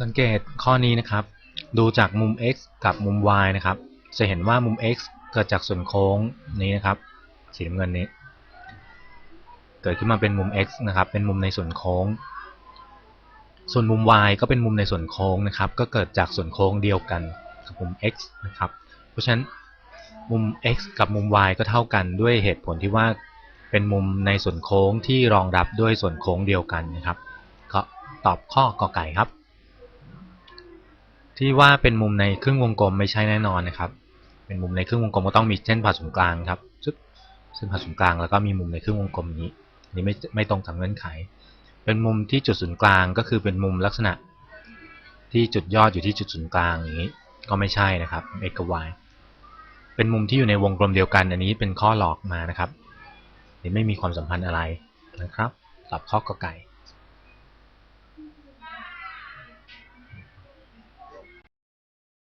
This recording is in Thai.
สังเกตข้อนี้นะครับ ดูจากมุม x กับมุม y นะครับ จะเห็นว่ามุม x เกิดจากส่วนโค้งนี้นะครับ สีน้ำเงินนี้ เกิดขึ้นมาเป็นมุม x นะครับ เป็นมุมในส่วนโค้ง ส่วนมุม y ก็เป็นมุมในส่วนโค้งนะครับ ก็เกิดจากส่วนโค้งเดียวกันกับมุม x นะครับ เพราะฉะนั้น มุม x กับมุม y ก็เท่ากันด้วยเหตุผลที่ว่าเป็นมุมในส่วนโค้งที่รองรับด้วยส่วนโค้งเดียวกันนะครับก็ตอบข้อกอไก่ครับ ที่ว่าเป็นมุมในครึ่งวงกลมไม่ใช่แน่นอนนะครับ เป็นมุมในครึ่งวงกลมก็ต้องมีเส้นผ่าศูนย์กลางครับซึบเส้นผ่าศูนย์กลางแล้วก็มีมุมในครึ่งวงกลมนี้นนี้ไม่ไม่ตรงตามเงื่อนไข เป็นมุมที่จุดศูนย์กลางก็คือเป็นมุมลักษณะ ที่จุดยอดอยู่ที่จุดศูนย์กลางอย่างนี้ก็ไม่ใช่นะครับ x กับ y เป็นมุมที่อยู่ในวงกลมเดียวกัน อันนี้เป็นข้อหลอกมานะครับไม่มีความสัมพันธ์อะไรนะครับ ตอบข้อกอไก่